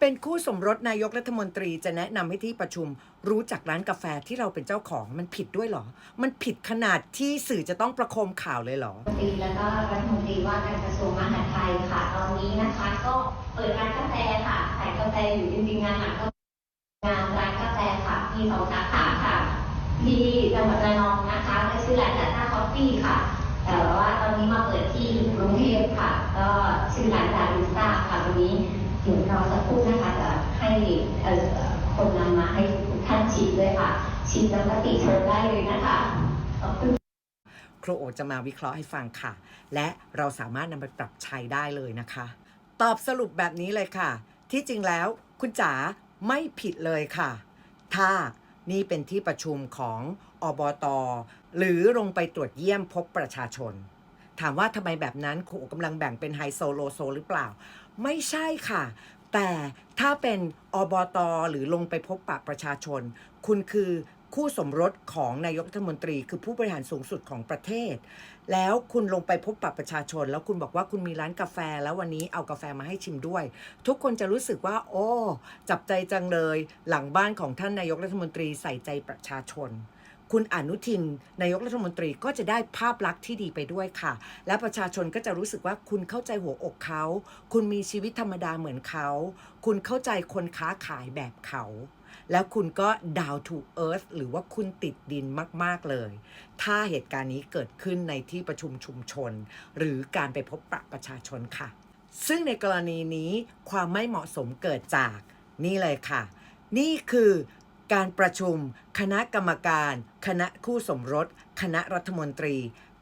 เป็นคู่สมรสนายกรัฐมนตรีจะแนะนำให้ที่ประชุม รู้จักร้านกาแฟที่เราเป็นเจ้าของมันผิดด้วยเหรอ มันผิดขนาดที่สื่อจะต้องประโคมข่าวเลยเหรอ รัฐมนตรีแล้วก็รัฐมนตรีว่าการกระทรวงมหาดไทยค่ะ ตอนนี้นะคะ ก็เปิดร้านกาแฟค่ะขายกาแฟอยู่จริงๆงานหลักก็งานร้านกาแฟค่ะมีสองสาขาค่ะที่จังหวัดระนองนะคะก็ชื่อร้านจัดท่าคอฟฟี่ค่ะ แต่ว่าตอนนี้มาเปิดที่กรุงเทพค่ะ ก็ชื่อร้านดาริสตาค่ะ วันนี้เดี๋ยวเราจะพูดนะคะจะให้คนนำมาให้ท่านชิมด้วยค่ะ ชิมแล้วก็ติชมได้เลยนะคะขอบคุณครูโอจะมาวิเคราะห์ให้ฟังค่ะ และเราสามารถนำไปปรับใช้ได้เลยนะคะ ตอบสรุปแบบนี้เลยค่ะ ที่จริงแล้วคุณจ๋าไม่ผิดเลยค่ะ ถ้านี่เป็นที่ประชุมของอบต หรือลงไปตรวจเยี่ยมพบประชาชน ถามว่าทำไมแบบนั้นครูกำลังแบ่งเป็นไฮโซโลโซหรือเปล่า ไม่ใช่ค่ะ แต่ถ้าเป็นอบตหรือลงไปพบปะประชาชน คุณคือคู่สมรสของนายกรัฐมนตรี คือผู้บริหารสูงสุดของประเทศ แล้วคุณลงไปพบปะประชาชน แล้วคุณบอกว่าคุณมีร้านกาแฟ แล้ววันนี้เอากาแฟมาให้ชิมด้วย ทุกคนจะรู้สึกว่า โอ้ จับใจจังเลย หลังบ้านของท่านนายกรัฐมนตรีใส่ใจประชาชน คุณอนุทินนายกรัฐมนตรีก็จะได้ภาพลักษณ์ที่ดีไปด้วยค่ะ และประชาชนก็จะรู้สึกว่าคุณเข้าใจหัวอกเขา คุณมีชีวิตธรรมดาเหมือนเขา คุณเข้าใจคนค้าขายแบบเขาแล้วคุณก็ down to earth หรือว่าคุณติดดินมาก ๆ เลย ถ้าเหตุการณ์นี้เกิดขึ้นในที่ประชุมชุมชน หรือการไปพบปะประชาชนค่ะ ซึ่งในกรณีนี้ความไม่เหมาะสมเกิดจากนี่เลยค่ะ นี่คือ การประชุม คณะกรรมการ คณะคู่สมรส คณะรัฐมนตรี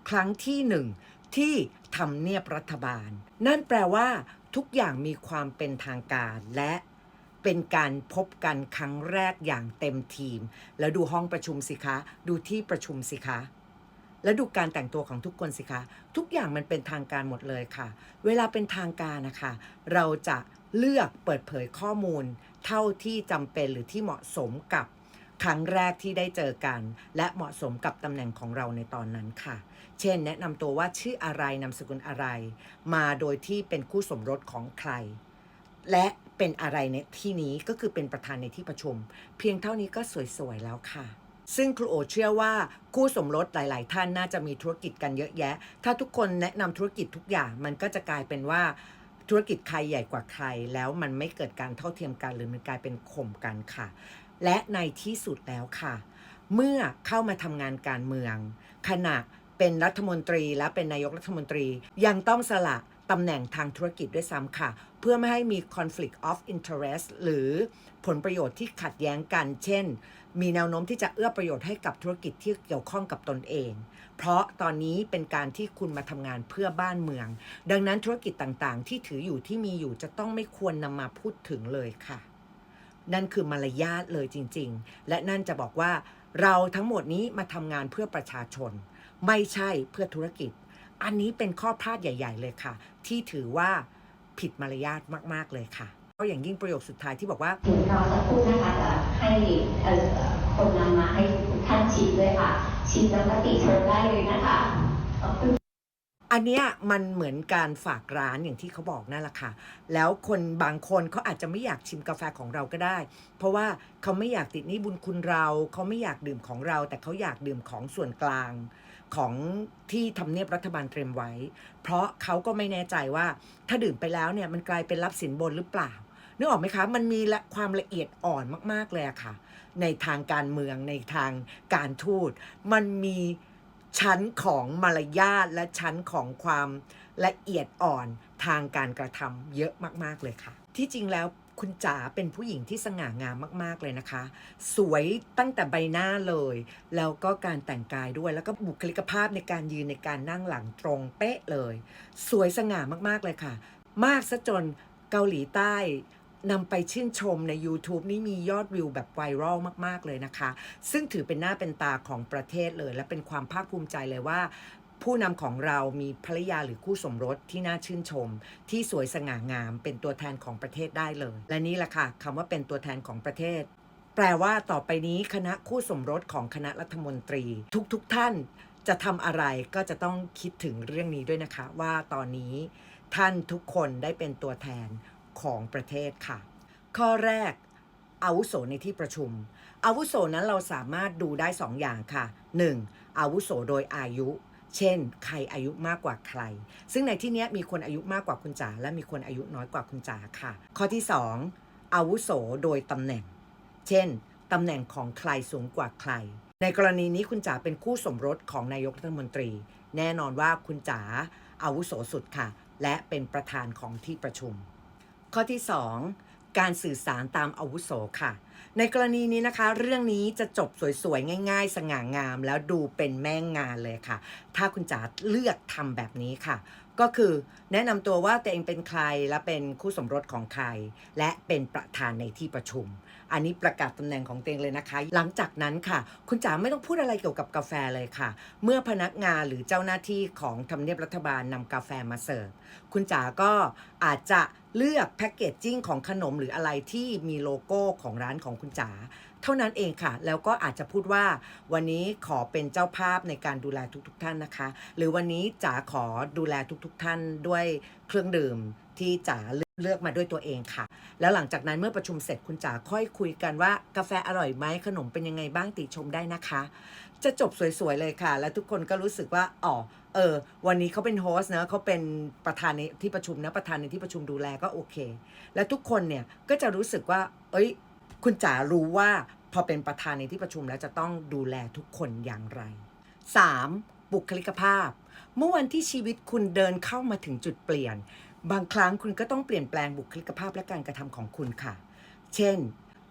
ครั้งที่หนึ่งที่ทำเนียบรัฐบาล นั่นแปลว่าทุกอย่างมีความเป็นทางการและเป็นการพบกันครั้งแรกอย่างเต็มทีม แล้วดูห้องประชุมสิคะ ดูที่ประชุมสิคะ แล้วดูการแต่งตัวของทุกคนสิคะ ทุกอย่างมันเป็นทางการหมดเลยค่ะ เวลาเป็นทางการนะคะ เราจะเลือกเปิดเผยข้อมูล เท่าที่จำเป็นหรือที่เหมาะสมกับครั้งแรกที่ได้เจอกัน และเหมาะสมกับตำแหน่งของเราในตอนนั้นค่ะ เช่น แนะนำตัวว่าชื่ออะไรนามสกุลอะไร มาโดยที่เป็นคู่สมรสของใคร และเป็นอะไรในที่นี้ก็คือเป็นประธานในที่ประชุม เพียงเท่านี้ก็สวยๆแล้วค่ะ ซึ่งครูโอเชื่อว่าคู่สมรสหลาย ๆ ท่านน่าจะมีธุรกิจกันเยอะแยะ ถ้าทุกคนแนะนำธุรกิจทุกอย่างมันก็จะกลายเป็นว่าธุรกิจใครใหญ่กว่าใคร แล้วมันไม่เกิดการเท่าเทียมกันหรือมันกลายเป็นข่มกันค่ะ และในที่สุดแล้วค่ะ เมื่อเข้ามาทำงานการเมือง ขณะเป็นรัฐมนตรีและเป็นนายกรัฐมนตรียังต้องสละ ตำแหน่งทางธุรกิจด้วยซ้ำค่ะ เพื่อไม่ให้มี conflict of interest หรือผลประโยชน์ที่ขัดแย้งกัน เช่น มีแนวโน้มที่จะเอื้อประโยชน์ให้กับธุรกิจที่เกี่ยวข้องกับตนเอง เพราะตอนนี้เป็นการที่คุณมาทำงานเพื่อบ้านเมือง ดังนั้นธุรกิจต่างๆ ที่ถืออยู่ที่มีอยู่จะต้องไม่ควรนำมาพูดถึงเลยค่ะ นั่นคือมารยาทเลยจริง ๆ และนั่นจะบอกว่า เราทั้งหมดนี้มาทำงานเพื่อประชาชน ไม่ใช่เพื่อธุรกิจ อันนี้เป็นข้อพลาดใหญ่ ๆ เลยค่ะ ที่ถือว่าผิดมารยาทมาก ๆ เลยค่ะก็อย่างยิ่งประโยคสุดท้ายที่บอกว่าถึงเราจะพูดนะคะจะให้คนนำมาให้ท่านชิมด้วยค่ะ ชิมแล้วก็ติชมได้เลยนะคะ อันเนี้ยมันเหมือนการฝากร้านอย่างที่เขาบอกนั่นแหละค่ะ แล้วคนบางคนเขาอาจจะไม่อยากชิมกาแฟของเราก็ได้ เพราะว่าเขาไม่อยากติดหนี้บุญคุณเรา เขาไม่อยากดื่มของเรา แต่เขาอยากดื่มของส่วนกลางของที่ทำเนียบรัฐบาลเตรียมไว้ เพราะเขาก็ไม่แน่ใจว่าถ้าดื่มไปแล้วเนี่ยมันกลายเป็นรับสินบนหรือเปล่านึกออกไหมคะ มันมีละความละเอียดอ่อนมาก ๆ เลยอะค่ะ ในทางการเมืองในทางการทูต มันมี ชั้นของมารยาทและชั้นของความละเอียดอ่อนทางการกระทำเยอะมากๆเลยค่ะ ที่จริงแล้วคุณจ๋าเป็นผู้หญิงที่สง่างามมากๆเลยนะคะ สวยตั้งแต่ใบหน้าเลย แล้วก็การแต่งกายด้วย แล้วก็บุคลิกภาพในการยืนในการนั่งหลังตรงเป๊ะเลย สวยสง่ามากๆเลยค่ะ มากซะจนเกาหลีใต้ นำไปชื่นชมใน YouTube นี่มียอดวิวแบบไวรัลมาก ๆ เลยนะคะ ซึ่งถือเป็นหน้าเป็นตาของประเทศเลย และเป็นความภาคภูมิใจเลยว่าผู้นำของเรามีภรรยาหรือคู่สมรสที่น่าชื่นชม ที่สวยสง่างามเป็นตัวแทนของประเทศได้เลย และนี่แหละค่ะคำว่าเป็นตัวแทนของประเทศ แปลว่าต่อไปนี้คณะคู่สมรสของคณะรัฐมนตรี ทุกๆทท่านจะทำอะไรก็จะต้องคิดถึงเรื่องนี้ด้วยนะคะ ว่าตอนนี้ท่านทุกคนได้เป็นตัวแทน ของประเทศค่ะ ข้อแรกอาวุโสในที่ประชุม อาวุโสนั้นเราสามารถดูได้ 2 อย่างค่ะ 1. อาวุโสโดยอายุ เช่น ใครอายุมากกว่าใคร ซึ่งในที่นี้มีคนอายุมากกว่าคุณจ๋าและมีคนอายุน้อยกว่าคุณจ๋าค่ะ ข้อที่ 2 อาวุโสโดยตำแหน่ง เช่นตำแหน่งของใครสูงกว่าใคร ในกรณีนี้คุณจ๋าเป็นคู่สมรสของนายกรัฐมนตรี แน่นอนว่าคุณจ๋าอาวุโสสุดค่ะ และเป็นประธานของที่ประชุม ข้อที่ 2 การสื่อสารตามอาวุโสค่ะ ในกรณีนี้นะคะ เรื่องนี้จะจบสวยๆ ง่าย ๆ สง่างาม แล้วดูเป็นแม่งงานเลยค่ะ ถ้าคุณจ๋าเลือกทำแบบนี้ค่ะ ก็คือแนะนำตัวว่าตัวเองเป็นใครและเป็นคู่สมรสของใคร และเป็นประธานในที่ประชุม อันนี้ประกาศตำแหน่งของตัวเองเลยนะคะ หลังจากนั้นค่ะ คุณจ๋าไม่ต้องพูดอะไรเกี่ยวกับกาแฟเลยค่ะ เมื่อพนักงานหรือเจ้าหน้าที่ของทำเนียบรัฐบาลนำกาแฟมาเสิร์ฟคุณจ๋าก็อาจจะเลือกแพ็กเกจจิ้งของขนมหรืออะไรที่มีโลโก้ของร้านของคุณจ๋าเท่านั้นเองค่ะ แล้วก็อาจจะพูดว่าวันนี้ขอเป็นเจ้าภาพในการดูแลทุกๆทท่านนะคะ หรือวันนี้จ๋าขอดูแลทุกๆทท่านด้วยเครื่องดื่มที่จ๋าเลือกมาด้วยตัวเองค่ะ แล้วหลังจากนั้นเมื่อประชุมเสร็จคุณจ๋าค่อยคุยกันว่ากาแฟอร่อยไหมขนมเป็นยังไงบ้างติชมได้นะคะ จะจบสวยๆเลยค่ะ แล้วทุกคนก็รู้สึกว่าอ๋อเออวันนี้เขาเป็นโฮสต์นะเขาเป็นประธานในที่ประชุมนะประธานในที่ประชุมดูแลก็โอเค แล้วทุกคนเนี่ยก็จะรู้สึกว่า เอ้ย คุณจ๋ารู้ว่าพอเป็นประธานในที่ประชุมแล้วจะต้องดูแลทุกคนอย่างไร 3. บุคลิกภาพ เมื่อวันที่ชีวิตคุณเดินเข้ามาถึงจุดเปลี่ยน บางครั้งคุณก็ต้องเปลี่ยนแปลงบุคลิกภาพและการกระทำของคุณค่ะ เช่น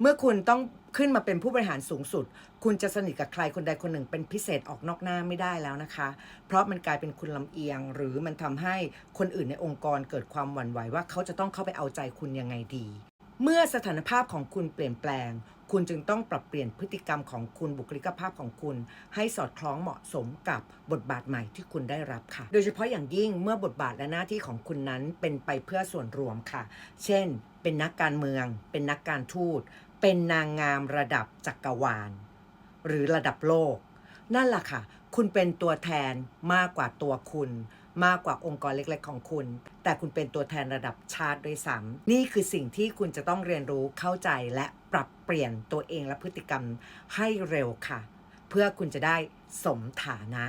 เมื่อคุณต้องขึ้นมาเป็นผู้บริหารสูงสุด คุณจะสนิทกับใครคนใดคนหนึ่งเป็นพิเศษออกนอกหน้าไม่ได้แล้วนะคะ เพราะมันกลายเป็นคุณลำเอียง หรือมันทำให้คนอื่นในองค์กรเกิดความหวั่นไหวว่าเขาจะต้องเข้าไปเอาใจคุณยังไงดี เมื่อสถานภาพของคุณเปลี่ยนแปลง คุณจึงต้องปรับเปลี่ยนพฤติกรรมของคุณบุคลิกภาพของคุณ ให้สอดคล้องเหมาะสมกับบทบาทใหม่ที่คุณได้รับค่ะ โดยเฉพาะอย่างยิ่งเมื่อบทบาทและหน้าที่ของคุณนั้นเป็นไปเพื่อส่วนรวมค่ะ เช่น เป็นนักการเมือง เป็นนักการทูต เป็นนางงามระดับจักรวาล หรือระดับโลก นั่นแหละค่ะ คุณเป็นตัวแทนมากกว่าตัวคุณ มากกว่าองค์กรเล็ก ๆ ของคุณ แต่คุณเป็นตัวแทนระดับชาติด้วยซ้ำนี่คือสิ่งที่คุณจะต้องเรียนรู้เข้าใจและปรับเปลี่ยนตัวเองและพฤติกรรมให้เร็วค่ะ เพื่อคุณจะได้สมฐานะ